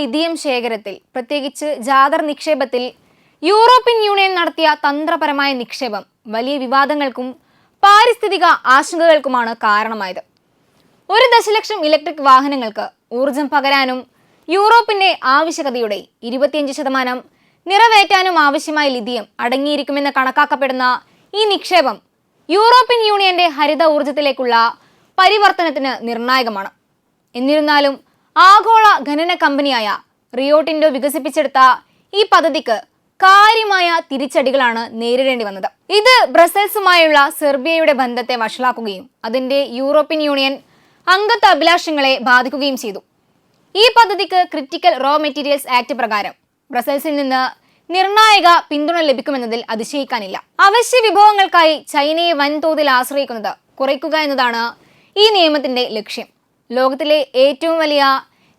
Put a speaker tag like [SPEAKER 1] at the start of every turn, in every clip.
[SPEAKER 1] Lithium ശേഖരത്തിൽ പ്രത്യേകിച്ച് ജാദർ നിക്ഷേപത്തിൽ European union നടത്തിയ തന്ത്രപരമായ നിക്ഷേപം വലിയ വിവാദങ്ങൾക്കും പാരിസ്ഥിതിക ആശങ്കകൾക്കുമാണ് കാരണമായത്. ഒരു ദശലക്ഷം ഇലക്ട്രിക് വാഹനങ്ങൾക്ക് ഊർജം പകരാനും യൂറോപ്പിന്റെ ആവശ്യകതയുടെ ഇരുപത്തിയഞ്ച് ശതമാനം നിറവേറ്റാനും ആവശ്യമായ ലിഥിയം അടങ്ങിയിരിക്കുമെന്ന് കണക്കാക്കപ്പെടുന്ന ഈ നിക്ഷേപം യൂറോപ്യൻ യൂണിയന്റെ ഹരിത ഊർജത്തിലേക്കുള്ള പരിവർത്തനത്തിന് നിർണായകമാണ്. എന്നിരുന്നാലും ആഗോള ഖനന കമ്പനിയായ റിയോട്ടിൻഡോ വികസിപ്പിച്ചെടുത്ത ഈ പദ്ധതിക്ക് കാര്യമായ തിരിച്ചടികളാണ് നേരിടേണ്ടി വന്നത്. ഇത് ബ്രസൽസുമായുള്ള സെർബിയയുടെ ബന്ധത്തെ വഷളാക്കുകയും അതിന്റെ യൂറോപ്യൻ യൂണിയൻ അംഗത്വ അഭിലാഷങ്ങളെ ബാധിക്കുകയും ചെയ്തു. ഈ പദ്ധതിക്ക് ക്രിറ്റിക്കൽ റോ മെറ്റീരിയൽസ് ആക്ട് പ്രകാരം ബ്രസൽസിൽ നിന്ന് നിർണായക പിന്തുണ ലഭിക്കുമെന്നതിൽ അതിശയിക്കാനില്ല. അവശ്യ വിഭവങ്ങൾക്കായി ചൈനയെ വൻതോതിൽ ആശ്രയിക്കുന്നത് കുറയ്ക്കുക എന്നതാണ് ഈ നിയമത്തിന്റെ ലക്ഷ്യം. ലോകത്തിലെ ഏറ്റവും വലിയ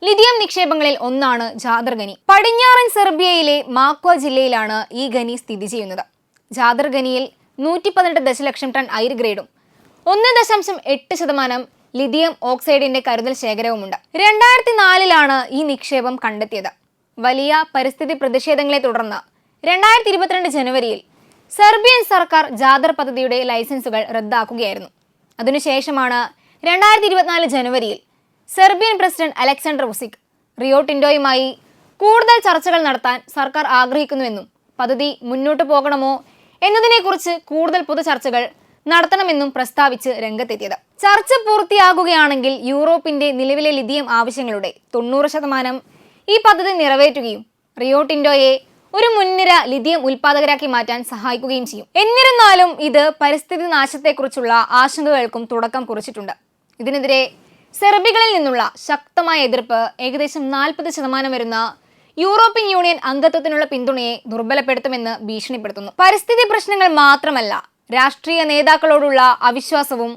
[SPEAKER 1] ലിഥിയം നിക്ഷേപങ്ങളിൽ ഒന്നാണ് ജാദർ ഖനി. പടിഞ്ഞാറൻ സെർബിയയിലെ മാക്വ ജില്ലയിലാണ് ഈ ഖനി സ്ഥിതി ചെയ്യുന്നത്. ജാദർ ഖനിയിൽ നൂറ്റി പതിനെട്ട് ദശലക്ഷം ടൺ അയിർ ഗ്രേഡും ഒന്ന് ദശാംശം എട്ട് ശതമാനം ലിഥിയം ഓക്സൈഡിന്റെ കരുതൽ ശേഖരവുമുണ്ട്. രണ്ടായിരത്തി നാലിലാണ് ഈ നിക്ഷേപം കണ്ടെത്തിയത്. വലിയ പരിസ്ഥിതി പ്രതിഷേധങ്ങളെ തുടർന്ന് രണ്ടായിരത്തി ഇരുപത്തിരണ്ട് ജനുവരിയിൽ സെർബിയൻ സർക്കാർ ജാദർ പദ്ധതിയുടെ ലൈസൻസുകൾ റദ്ദാക്കുകയായിരുന്നു. അതിനുശേഷമാണ് രണ്ടായിരത്തി ഇരുപത്തിനാല് ജനുവരിയിൽ Serbian president Aleksandar Vucic Rio ടിൻഡോയുമായി കൂടുതൽ ചർച്ചകൾ നടത്താൻ സർക്കാർ ആഗ്രഹിക്കുന്നുവെന്നും പദ്ധതി മുന്നോട്ട് പോകണമോ എന്നതിനെക്കുറിച്ച് കൂടുതൽ പൊതു ചർച്ചകൾ നടത്തണമെന്നും പ്രസ്താവിച്ച് രംഗത്തെത്തിയത്. ചർച്ച പൂർത്തിയാകുകയാണെങ്കിൽ യൂറോപ്പിന്റെ നിലവിലെ ലിഥിയം ആവശ്യങ്ങളുടെ തൊണ്ണൂറ് ശതമാനം ഈ പദ്ധതി നിറവേറ്റുകയും റിയോ ടിൻഡോയെ ഒരു മുൻനിര ലിഥിയം ഉൽപാദകരാക്കി മാറ്റാൻ സഹായിക്കുകയും ചെയ്യും. എന്നിരുന്നാലും ഇത് പരിസ്ഥിതി നാശത്തെക്കുറിച്ചുള്ള ആശങ്കകൾക്കും തുടക്കം കുറിച്ചിട്ടുണ്ട്. ഇതിനെതിരെ സെർബികളിൽ നിന്നുള്ള ശക്തമായ എതിർപ്പ് ഏകദേശം നാൽപ്പത് ശതമാനം വരുന്ന യൂറോപ്യൻ യൂണിയൻ അംഗത്വത്തിനുള്ള പിന്തുണയെ ദുർബലപ്പെടുത്തുമെന്ന് ഭീഷണിപ്പെടുത്തുന്നു. പരിസ്ഥിതി പ്രശ്നങ്ങൾ മാത്രമല്ല രാഷ്ട്രീയ നേതാക്കളോടുള്ള അവിശ്വാസവും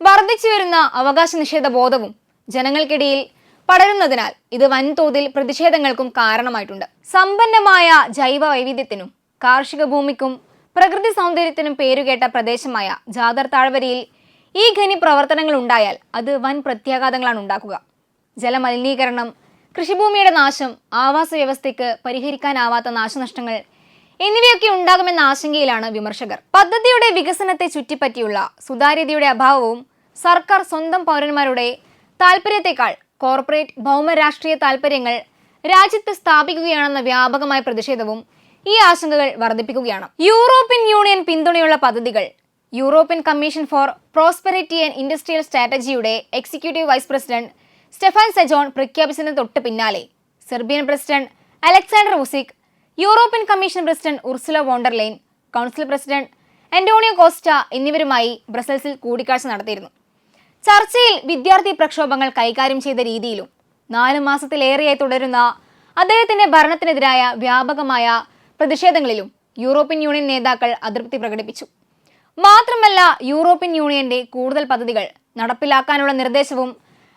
[SPEAKER 1] വർദ്ധിച്ചു വരുന്ന അവകാശ നിഷേധ ബോധവും ജനങ്ങൾക്കിടയിൽ പടരുന്നതിനാൽ ഇത് വൻതോതിൽ പ്രതിഷേധങ്ങൾക്കും കാരണമായിട്ടുണ്ട്. സമ്പന്നമായ ജൈവ വൈവിധ്യത്തിനും കാർഷിക ഭൂമിക്കും പ്രകൃതി സൗന്ദര്യത്തിനും പേരുകേട്ട പ്രദേശമായ ജാദർ താഴ്വരയിൽ ഈ ഖനി പ്രവർത്തനങ്ങൾ ഉണ്ടായാൽ അത് വൻ പ്രത്യാഘാതങ്ങളാണ് ഉണ്ടാക്കുക. ജലമലിനീകരണം കൃഷിഭൂമിയുടെ നാശം ആവാസ വ്യവസ്ഥയ്ക്ക് പരിഹരിക്കാനാവാത്ത നാശനഷ്ടങ്ങൾ എന്നിവയൊക്കെ ഉണ്ടാകുമെന്ന ആശങ്കയിലാണ് വിമർശകർ. പദ്ധതിയുടെ വികസനത്തെ ചുറ്റിപ്പറ്റിയുള്ള സുതാര്യതയുടെ അഭാവവും സർക്കാർ സ്വന്തം പൗരന്മാരുടെ താല്പര്യത്തെക്കാൾ കോർപ്പറേറ്റ് ഭൗമരാഷ്ട്രീയ താൽപര്യങ്ങൾ രാജ്യത്ത് സ്ഥാപിക്കുകയാണെന്ന വ്യാപകമായ പ്രതിഷേധവും ഈ ആശങ്കകൾ വർദ്ധിപ്പിക്കുകയാണ്. യൂറോപ്യൻ യൂണിയൻ പിന്തുണയുള്ള പദ്ധതികൾ European Commission for prosperity and industrial സ്ട്രാറ്റജിയുടെ executive vice president Stephane Sejourne പ്രഖ്യാപിച്ചതിന് തൊട്ട് പിന്നാലെ. Serbian president Aleksandar Vucic European Commission president Ursula von der Leyen council president Antonio Costa എന്നിവരുമായി ബ്രസൽസിൽ കൂടിക്കാഴ്ച നടത്തിയിരുന്നു. ചർച്ചയിൽ വിദ്യാർത്ഥി പ്രക്ഷോഭങ്ങൾ കൈകാര്യം ചെയ്ത രീതിയിലും നാല് മാസത്തിലേറെയായി തുടരുന്ന അദ്ദേഹത്തിന്റെ ഭരണത്തിനെതിരായ വ്യാപകമായ പ്രതിഷേധങ്ങളിലും യൂറോപ്യൻ യൂണിയൻ നേതാക്കൾ അതൃപ്തി പ്രകടിപ്പിച്ചു. മാത്രമല്ല യൂറോപ്യൻ യൂണിയന്റെ കൂടുതൽ പദ്ധതികൾ നടപ്പിലാക്കാനുള്ള നിർദ്ദേശവും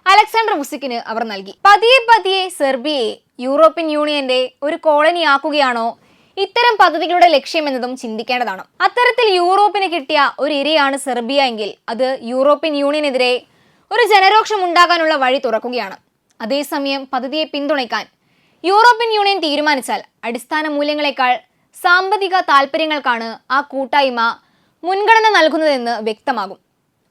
[SPEAKER 1] അലക്സാണ്ടർ വുസിക്കിന് അവർ നൽകി. പതിയെ പതിയെ സെർബിയയെ യൂറോപ്യൻ യൂണിയന്റെ ഒരു കോളനിയാക്കുകയാണോ ഇത്തരം പദ്ധതികളുടെ ലക്ഷ്യമെന്നതും ചിന്തിക്കേണ്ടതാണ്. അത്തരത്തിൽ യൂറോപ്പിന് കിട്ടിയ ഒരു ഇരയാണ് സെർബിയ എങ്കിൽ അത് യൂറോപ്യൻ യൂണിയനെതിരെ ഒരു ജനരോക്ഷം ഉണ്ടാകാനുള്ള വഴി തുറക്കുകയാണ്. അതേസമയം പദ്ധതിയെ പിന്തുണയ്ക്കാൻ യൂറോപ്യൻ യൂണിയൻ തീരുമാനിച്ചാൽ അടിസ്ഥാന മൂല്യങ്ങളെക്കാൾ സാമ്പത്തിക താൽപ്പര്യങ്ങൾക്കാണ് ആ കൂട്ടായ്മ മുൻഗണന നൽകുന്നതെന്ന് വ്യക്തമാകും.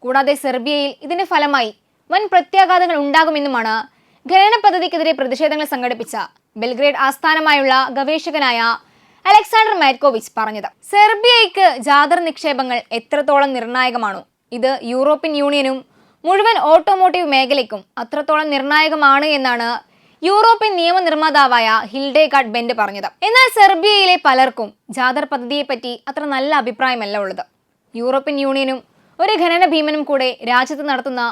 [SPEAKER 1] കൂടാതെ സെർബിയയിൽ ഇതിന്റെ ഫലമായി വൻ പ്രത്യാഘാതങ്ങൾ ഉണ്ടാകുമെന്നുമാണ് ഖനന പദ്ധതിക്കെതിരെ പ്രതിഷേധങ്ങൾ സംഘടിപ്പിച്ച ബെൽഗ്രേഡ് ആസ്ഥാനമായുള്ള ഗവേഷകനായ അലക്സാണ്ടർ മാറ്റ്കോവിച്ച് പറഞ്ഞത്. സെർബിയയ്ക്ക് ജാദർ നിക്ഷേപങ്ങൾ എത്രത്തോളം നിർണായകമാണോ ഇത് യൂറോപ്യൻ യൂണിയനും മുഴുവൻ ഓട്ടോമോട്ടീവ് മേഖലയ്ക്കും അത്രത്തോളം നിർണായകമാണ് എന്നാണ് യൂറോപ്യൻ നിയമനിർമ്മാതാവായ ഹിൽഡേഗാർഡ് ബെൻഡ് പറഞ്ഞത്. എന്നാൽ സെർബിയയിലെ പലർക്കും ജാദർ പദ്ധതിയെപ്പറ്റി അത്ര നല്ല അഭിപ്രായമല്ല ഉള്ളത്. യൂറോപ്യൻ യൂണിയനും ഒരു ഖനന ഭീമനും കൂടെ രാജ്യത്ത് നടത്തുന്ന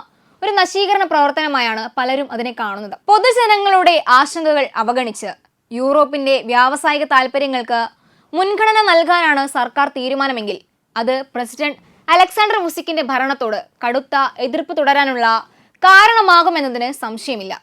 [SPEAKER 1] ഒരു നശീകരണ പ്രവർത്തനമായാണ് പലരും അതിനെ കാണുന്നത്. പൊതുജനങ്ങളുടെ ആശങ്കകൾ അവഗണിച്ച് യൂറോപ്പിന്റെ വ്യാവസായിക താല്പര്യങ്ങൾക്ക് മുൻഗണന നൽകാനാണ് സർക്കാർ തീരുമാനമെങ്കിൽ അത് പ്രസിഡന്റ് അലക്സാണ്ടർ മുസിക്കിന്റെ ഭരണത്തോട് കടുത്ത എതിർപ്പ് തുടരാനുള്ള കാരണമാകുമെന്നതിന് സംശയമില്ല.